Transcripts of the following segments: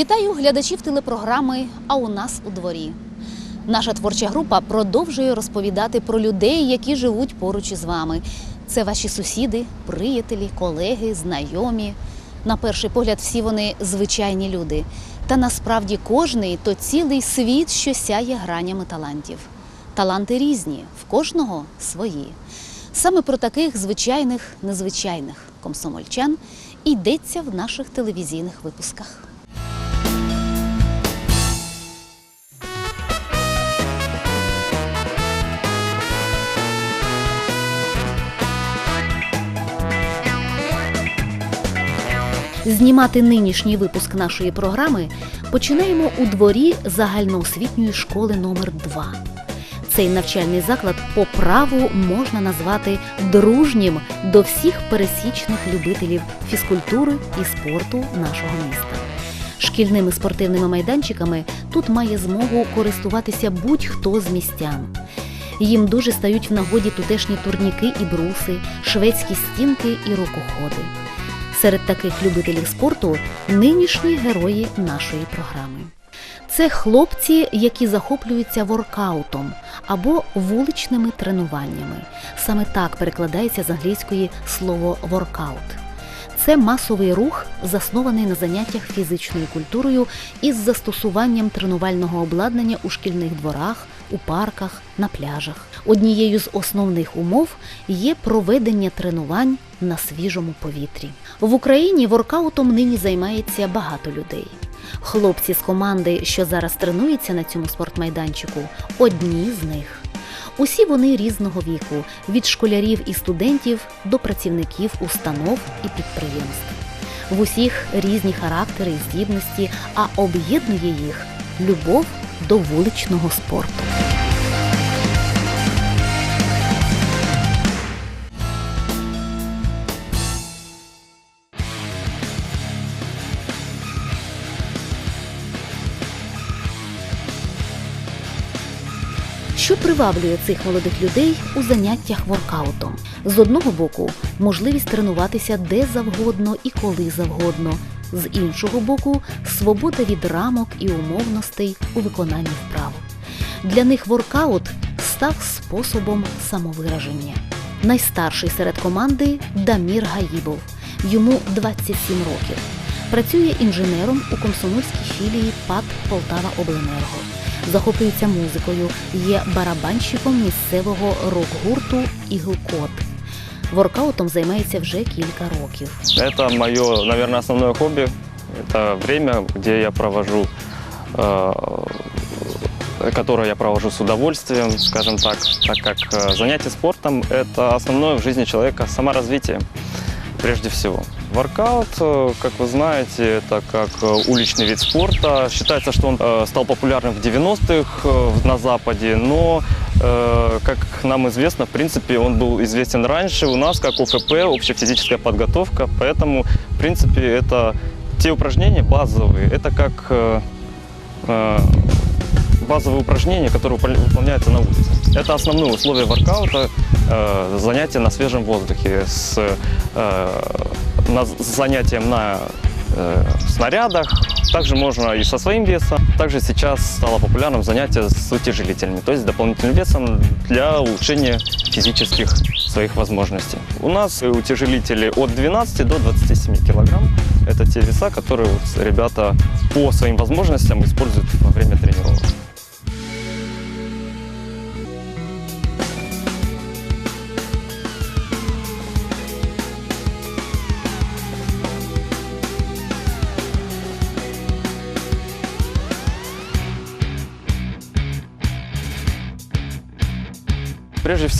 Вітаю глядачів телепрограми А у нас у дворі. Наша творча група продовжує розповідати про людей, які живуть поруч із вами. Це ваші сусіди, приятелі, колеги, знайомі. На перший погляд, всі вони звичайні люди. Та насправді кожний то цілий світ, що сяє гранями талантів. Таланти різні, в кожного свої. Саме про таких звичайних, незвичайних комсомольчан йдеться в наших телевізійних випусках. Знімати нинішній випуск нашої програми починаємо у дворі загальноосвітньої школи номер 2 Цей навчальний заклад по праву можна назвати дружнім до всіх пересічних любителів фізкультури і спорту нашого міста. Шкільними спортивними майданчиками тут має змогу користуватися будь-хто з містян. Їм дуже стають в нагоді тутешні турніки і бруси, шведські стінки і рукоходи. Серед таких любителів спорту нинішні герої нашої програми. Це хлопці, які захоплюються воркаутом або вуличними тренуваннями. Саме так перекладається з англійської слово воркаут. Це масовий рух, заснований на заняттях фізичною культурою із застосуванням тренувального обладнання у шкільних дворах, у парках, на пляжах. Однією з основних умов є проведення тренувань на свіжому повітрі. В Україні воркаутом нині займається багато людей. Хлопці з команди, що зараз тренуються на цьому спортмайданчику, одні з них. Усі вони різного віку, від школярів і студентів до працівників установ і підприємств. В усіх різні характери і здібності, а об'єднує їх любов до вуличного спорту. Приваблює цих молодих людей у заняттях воркаутом? З одного боку, можливість тренуватися де завгодно і коли завгодно. З іншого боку, свобода від рамок і умовностей у виконанні вправ. Для них воркаут став способом самовираження. Найстарший серед команди Дамір Гаїбов. Йому 27 років. Працює інженером у комсомольській філії ПАТ Полтава Обленерго. Захоплюється музикою, є барабанщиком місцевого рок-гурту Іглкот. Воркаутом займається вже кілька років. Это мое, наверное, основное хобби. Это время, где я провожу, э, которое я провожу с удовольствием, скажем так, так как э, занятие спортом – это основное в жизни человека саморазвитие, прежде всего. Воркаут, э, как вы знаете, это как э, уличный вид спорта. Считается, что он э, стал популярным в 90-х э, на Западе, но, как нам известно, в принципе, он был известен раньше у нас как ОФП, общая физическая подготовка, поэтому, в принципе, это те упражнения базовые, это как базовые упражнения, которые выпол- выполняются на улице. Это основное условие воркаута, э, занятие на свежем воздухе с э, на- занятием на э, снарядах. Также можно и со своим весом. Также сейчас стало популярным занятие с утяжелителями, то есть дополнительным весом для улучшения физических своих возможностей. У нас утяжелители от 12 до 27 килограмм. Это те веса, которые вот ребята по своим возможностям используют во время тренировок.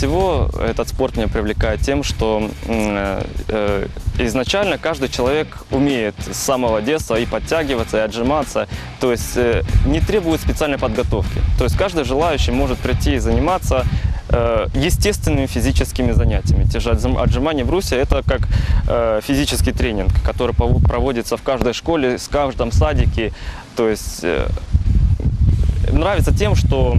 Всего, этот спорт меня привлекает тем, что м, э, изначально каждый человек умеет с самого детства и подтягиваться, и отжиматься. То есть э, не требует специальной подготовки. То есть каждый желающий может прийти и заниматься э, естественными физическими занятиями. Те же отжим- отжимания брусья – это как э, физический тренинг, который проводится в каждой школе, в каждом садике. То есть э, нравится тем, что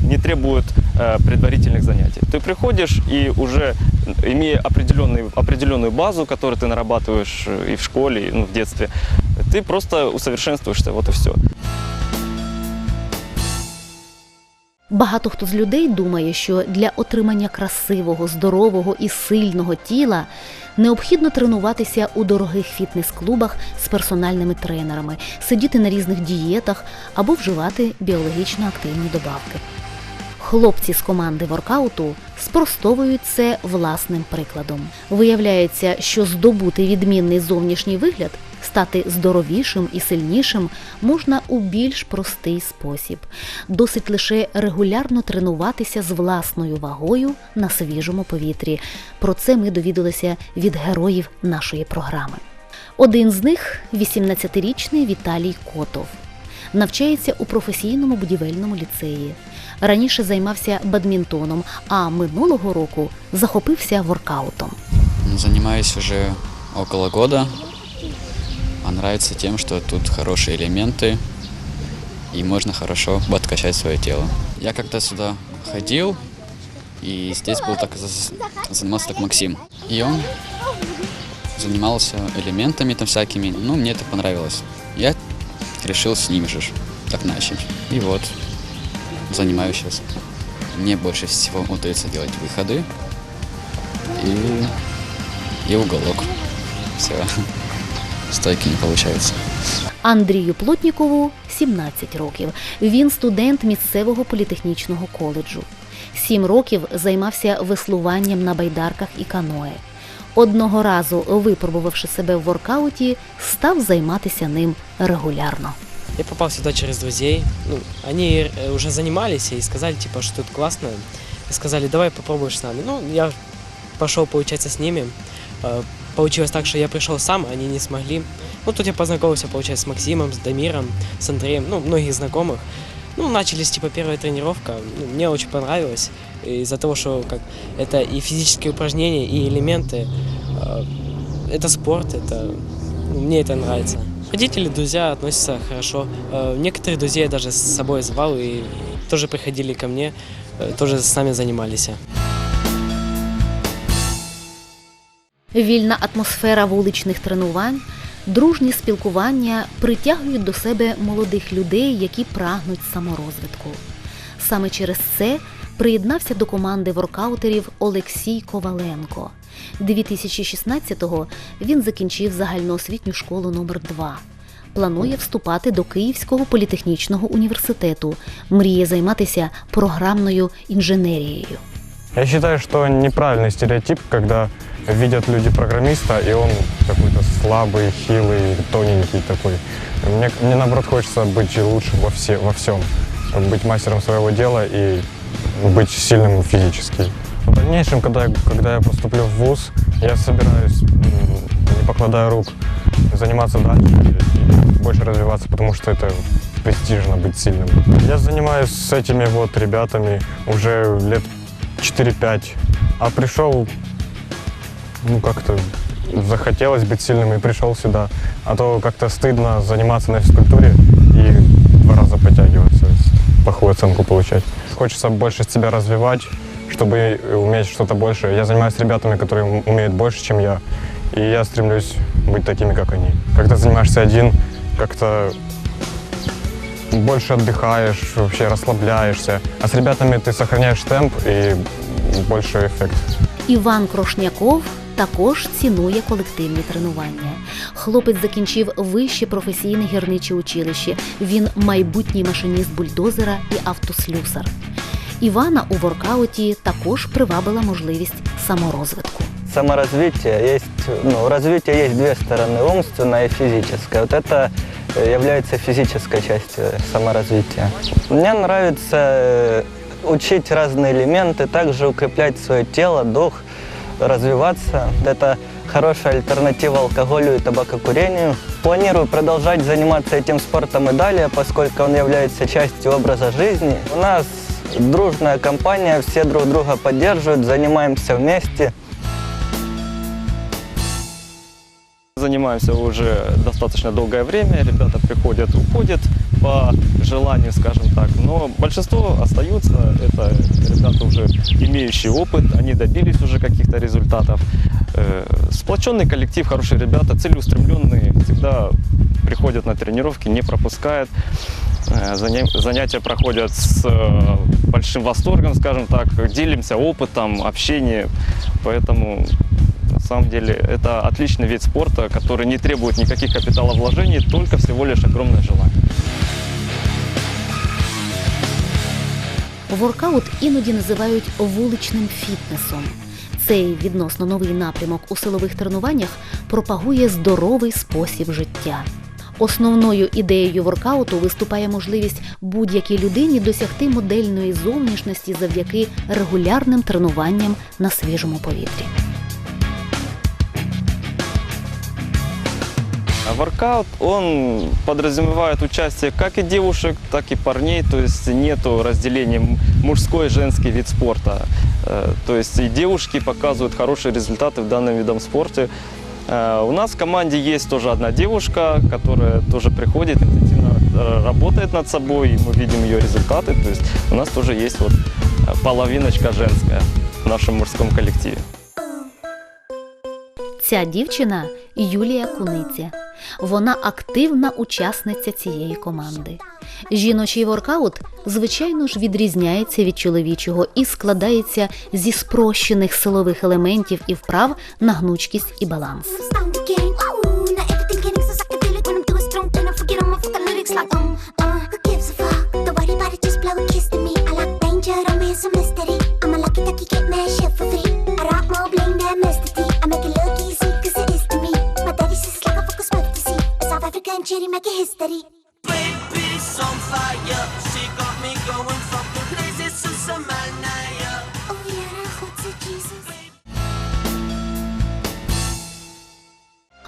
не требует э, предварительных занятий. Ты приходишь и уже имея определенный, определенную базу, которую ты нарабатываешь э, и в школе, и ну, в детстве, ты просто усовершенствуешься, вот и все. Багато хто з людей думає, що для отримання красивого, здорового і сильного тіла необхідно тренуватися у дорогих фітнес-клубах з персональними тренерами, сидіти на різних дієтах або вживати біологічно активні добавки. Хлопці з команди воркауту спростовують це власним прикладом. Виявляється, що здобути відмінний зовнішній вигляд, стати здоровішим і сильнішим можна у більш простий спосіб. Досить лише регулярно тренуватися з власною вагою на свіжому повітрі. Про це ми довідалися від героїв нашої програми. Один з них 18-річний Віталій Котов Навчається у професійному будівельному ліцеї. Раніше займався бадмінтоном, а минулого року захопився воркаутом. Занимаюсь уже около года. А нравится тем, что тут хорошие элементы и можно хорошо подкачать свое тело. Я как-то сюда ходил, и здесь был так за- занимался так Максим. И он занимался элементами там всякими. Ну, мне это понравилось. Я решил с ним так начать. И вот занимаюсь сейчас. Мне больше всего удается делать выходы и и уголок. Все. Стойки не получается. Андрію Плотнікову 17 років. Він студент місцевого політехнічного коледжу. Сім років займався веслуванням на байдарках і каное. Одного разу, випробувавши себе в воркауті, став займатися ним регулярно. Я попал сюда через друзей. Ну, они э, уже занимались и сказали, типа, что тут классно. И сказали, давай попробуешь с нами. Ну, я пошел, получается, с ними. Э, Получилось так, что я пришел сам, они не смогли. Ну, тут я познакомился, получается, с Максимом, с Дамиром, с Андреем, ну, многих знакомых. Ну, начались, типа, первая тренировка. Ну, мне очень понравилось. Из-за того, что как, это и физические упражнения, и элементы. Э, Это спорт, это ну, мне это нравится. Родители, друзья относятся хорошо. Э, Некоторых друзей я даже с собой звал и тоже приходили ко мне, э, тоже с нами занимались. Вільна атмосфера вуличних тренувань, дружні спілкування притягують до себе молодих людей, які прагнуть саморозвитку. Саме через це приєднався до команди воркаутерів Олексій Коваленко. 2016-го він закінчив загальноосвітню школу номер 2 Планує вступати до Київського політехнічного університету. Мріє займатися програмною інженерією. Я считаю, что неправильный стереотип, когда видят люди программиста, и он какой-то слабый, хилый, тоненький такой. Мне, мне наоборот хочется быть лучшим во, все, во всем, быть мастером своего дела и Быть сильным физически. В дальнейшем, когда, я- когда я поступлю в ВУЗ, я собираюсь, не покладая рук, заниматься дальше и больше развиваться, потому что это престижно быть сильным. Я занимаюсь с этими вот ребятами уже лет 4-5, а пришел, ну как-то захотелось быть сильным и пришел сюда. А то как-то стыдно заниматься на физкультуре и два раза подтягиваться, плохую оценку получать. Хочется больше себя развивать, чтобы уметь что-то больше. Я занимаюсь с ребятами, которые ум- умеют больше, чем я, и я стремлюсь быть такими, как они. Когда занимаешься один, как-то больше отдыхаешь, вообще расслабляешься. А с ребятами ты сохраняешь темп и больше эффект. Іван Крошняков також цінує колективні тренування. Хлопець закінчив вище професійне гірниче училище. Він майбутній машиніст бульдозера і автослюсар. Івана у воркауті також привабила можливість саморозвитку. саморазвитие есть, ну, у развития есть две стороны, умственная и физическая. Вот это э, является физической частью саморазвития. Мне нравится э, учить разные элементы, также укреплять свое тело, дух, развиваться. Это хорошая альтернатива алкоголю и табакокурению. Планирую продолжать заниматься этим спортом и далее, поскольку он является частью образа жизни. У нас дружная компания, все друг друга поддерживают, занимаемся вместе. Занимаемся уже достаточно долгое время, ребята приходят, уходят по желанию, скажем так, но большинство остаются, это ребята уже имеющие опыт, они добились уже каких-то результатов. Э, Сплоченный коллектив, хорошие ребята, целеустремленные, всегда приходят на тренировки, не пропускают. Э, заня- Занятия проходят с большим восторгом, скажем так, делимся опытом, общением. Поэтому на самом деле это отличный вид спорта, который не требует никаких капиталовложений, только всего лишь огромное желание. Воркаут іноді називають вуличним фітнесом. Цей відносно новий напрямок у силових тренуваннях пропагує здоровий спосіб життя. Основною ідеєю воркауту виступає можливість будь-якій людині досягти модельної зовнішності завдяки регулярним тренуванням на свіжому повітрі. А Воркаут, он подразумевает участие как и девушек, так и парней, то есть нету разделения м- мужской и женский вид спорта. Э, То есть и девушки показывают хорошие результаты в данном видом спорте. Э, У нас в команде есть тоже одна девушка, которая тоже приходит, интенсивно э, работает над собой, и мы видим ее результаты. То есть у нас тоже есть вот э, половиночка женская в нашем мужском коллективе. Ця дівчина Юлія Куниця. Вона активна учасниця цієї команди. Жіночий воркаут, звичайно ж, відрізняється від чоловічого і складається зі спрощених силових елементів і вправ на гнучкість і баланс.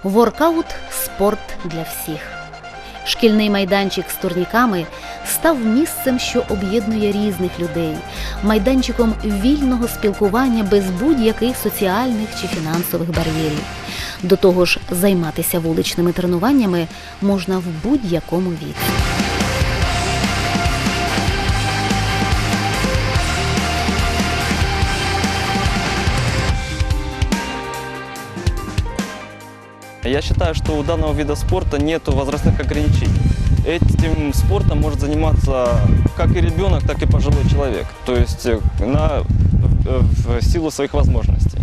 Воркаут спорт для всіх. Шкільний майданчик з турніками став місцем, що об'єднує різних людей, майданчиком вільного спілкування без будь-яких соціальних чи фінансових бар'єрів. До того ж, займатися вуличними тренуваннями можна в будь-якому віці. Я считаю, что у данного вида спорта нет возрастных ограничений. Этим спортом может заниматься как и ребенок, так и пожилой человек. То есть э, на, в в силу своих возможностей.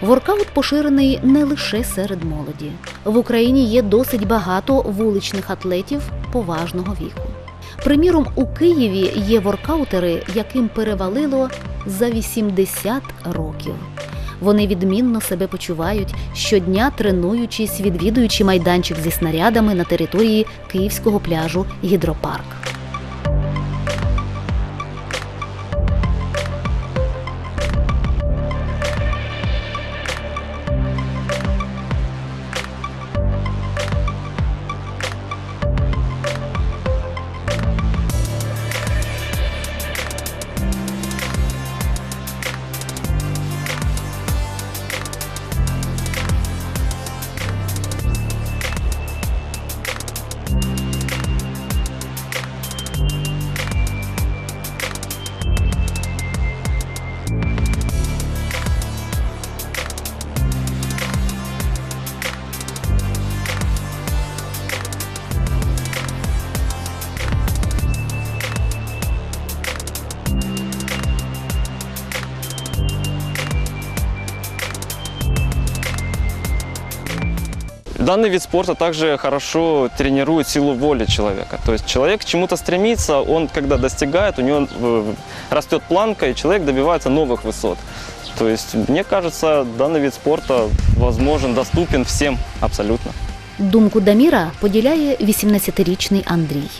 Воркаут поширений не лише серед молоді. В Україні є досить багато вуличних атлетів поважного віку. Приміром, у Києві є воркаутери, яким перевалило за 80 років. Вони відмінно себе почувають щодня тренуючись, відвідуючи майданчик зі снарядами на території київського пляжу Гідропарк. Данный вид спорта также хорошо тренирует силу воли человека. То есть человек к чему-то стремится, он когда достигает, у него э, растет планка, и человек добивается новых высот. То есть, мне кажется, данный вид спорта возможен, доступен всем абсолютно. Думку Даміра поділяє 18-річний Андрій.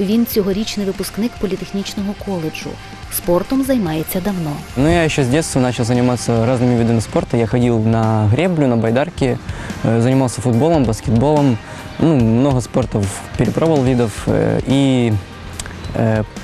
Він цьогорічний випускник політехнічного коледжу. Спортом займається давно. Ну, я еще с детства начал заниматься разными видами спорта. Я ходил на греблю, на байдарке, э, занимался футболом, баскетболом. Ну, много спортов перепробовал видов. И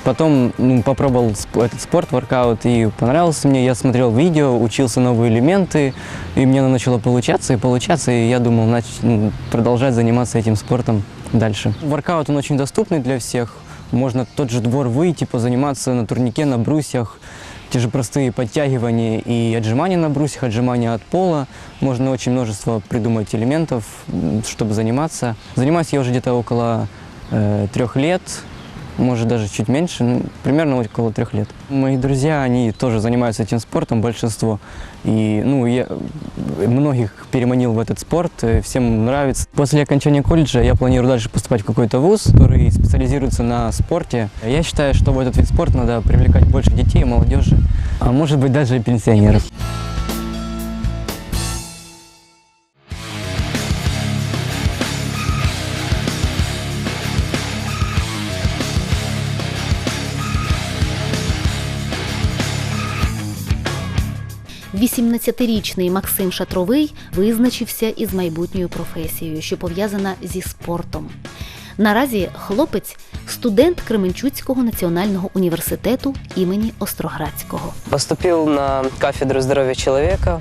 потом ну, попробовал этот спорт, воркаут, и понравился мне. Я смотрел видео, учился новые элементы, и мне начало получаться и получаться. И я думал нач- ну, продолжать заниматься этим спортом дальше. Воркаут, он очень доступный для всех. Можно в тот же двор выйти, позаниматься на турнике, на брусьях. те же простые подтягивания и отжимания на брусьях, отжимания от пола. Можно очень множество придумать элементов, м, чтобы заниматься. Занимаюсь я уже где-то около э, трех лет, Может даже чуть меньше, ну, примерно около трех лет. Мои друзья, они тоже занимаются этим спортом, большинство. И ну, я многих переманил в этот спорт, э, всем нравится. После окончания колледжа я планирую дальше поступать в какой-то вуз, который специализируется на спорте. Я считаю, что в этот вид спорта надо привлекать больше детей, молодежи, а может быть даже и пенсионеров. – 18-річний Максим Шатровий визначився із майбутньою професією, що пов'язана зі спортом. Наразі хлопець студент Кременчуцького національного університету імені Остроградського. Поступив на кафедру здоров'я чоловіка.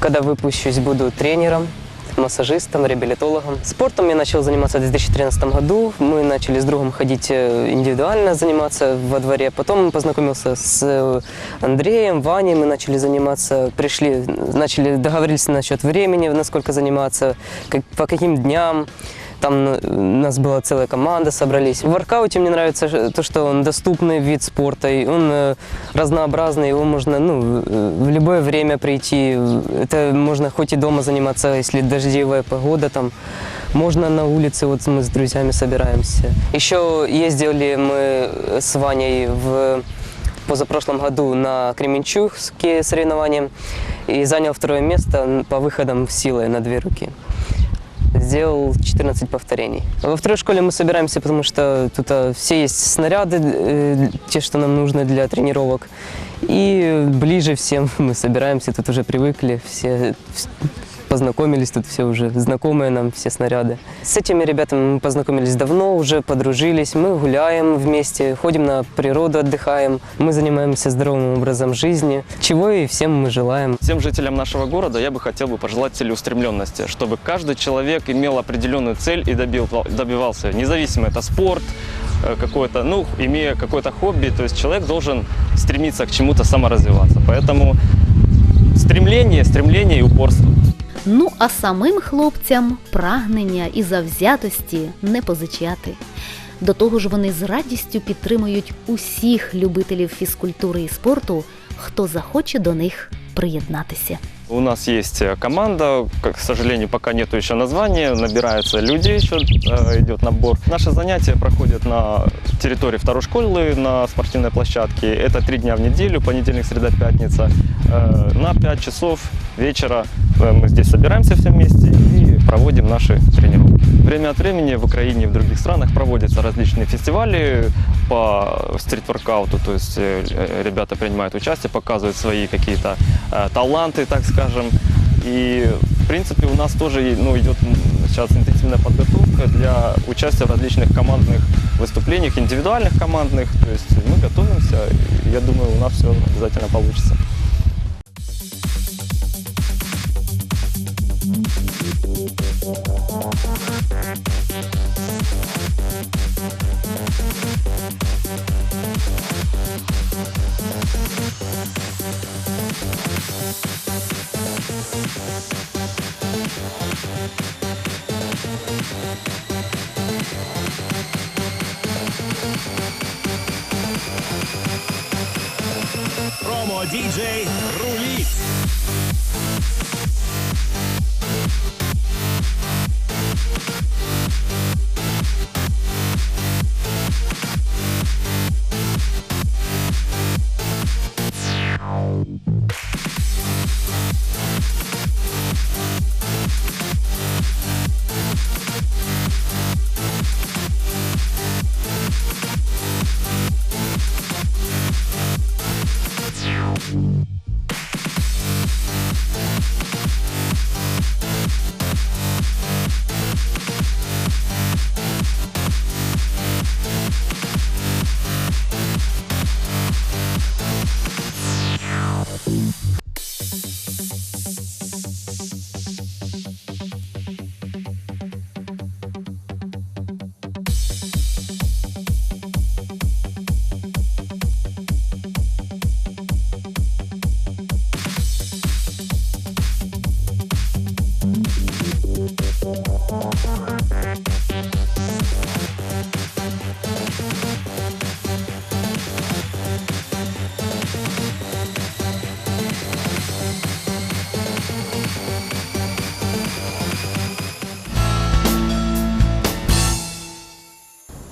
Коли випущусь, буду тренером, массажистом, реабилитологом. Спортом я начал заниматься в 2013 году. Мы начали с другом ходить э, индивидуально заниматься во дворе. Потом познакомился с э, Андреем, Ваней. Мы начали заниматься, пришли, начали договорились насчет времени, насколько заниматься, как, по каким дням. Там ну, у нас была целая команда, собрались. В воркауте мне нравится то, что он доступный вид спорта, и он э, разнообразный, его можно ну, э, в любое время прийти. Это можно хоть и дома заниматься, если дождевая погода, там можно на улице, вот мы с друзьями собираемся. Еще ездили мы с Ваней в позапрошлом году на Кременчугские соревнования и занял второе место по выходам силой на две руки сделал 14 повторений. Во второй школе мы собираемся, потому что тут а, все есть снаряды, э, те, что нам нужно для тренировок. И ближе всем мы собираемся, тут уже привыкли, все вс- познакомились, тут все уже знакомые нам, все снаряды. С этими ребятами мы познакомились давно, уже подружились, мы гуляем вместе, ходим на природу, отдыхаем, мы занимаемся здоровым образом жизни, чего и всем мы желаем. Всем жителям нашего города я бы хотел бы пожелать целеустремленности, чтобы каждый человек имел определенную цель и добил- добивался, независимо это спорт, э, какое-то, ну, имея какое-то хобби, то есть человек должен стремиться к чему-то саморазвиваться. Поэтому стремление, стремление и упорство. Ну а самим хлопцям прагнення і завзятості не позичати. До того ж, вони з радістю підтримують усіх любителів фізкультури і спорту, хто захоче до них приєднатися. У нас есть э, команда, как, к сожалению, пока нету еще названия, набираются люди, еще э, идет набор. Наши занятия проходят на территории второй школы на спортивной площадке. Это три дня в неделю, понедельник, среда, пятница. Э, на 5 часов вечера мы здесь собираемся все вместе и проводим наши тренировки. Время от времени в Украине и в других странах проводятся различные фестивали по стрит-воркауту, то есть ребята принимают участие, показывают свои какие-то таланты, так скажем. И в принципе у нас тоже ну, идет сейчас интенсивная подготовка для участия в различных командных выступлениях, индивидуальных командных. То есть мы готовимся, и я думаю, у нас все обязательно получится. Промо-діджей руліт.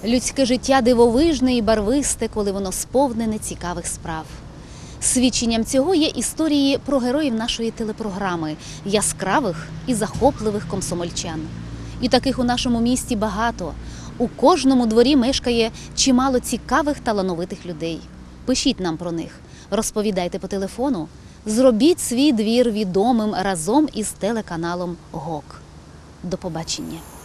Людське життя дивовижне і барвисте, коли воно сповнене цікавих справ. Свідченням цього є історії про героїв нашої телепрограми яскравих і захопливих комсомольчан. І таких у нашому місті багато. У кожному дворі мешкає чимало цікавих талановитих людей. Пишіть нам про них, розповідайте по телефону, зробіть свій двір відомим разом із телеканалом ГОК. До побачення!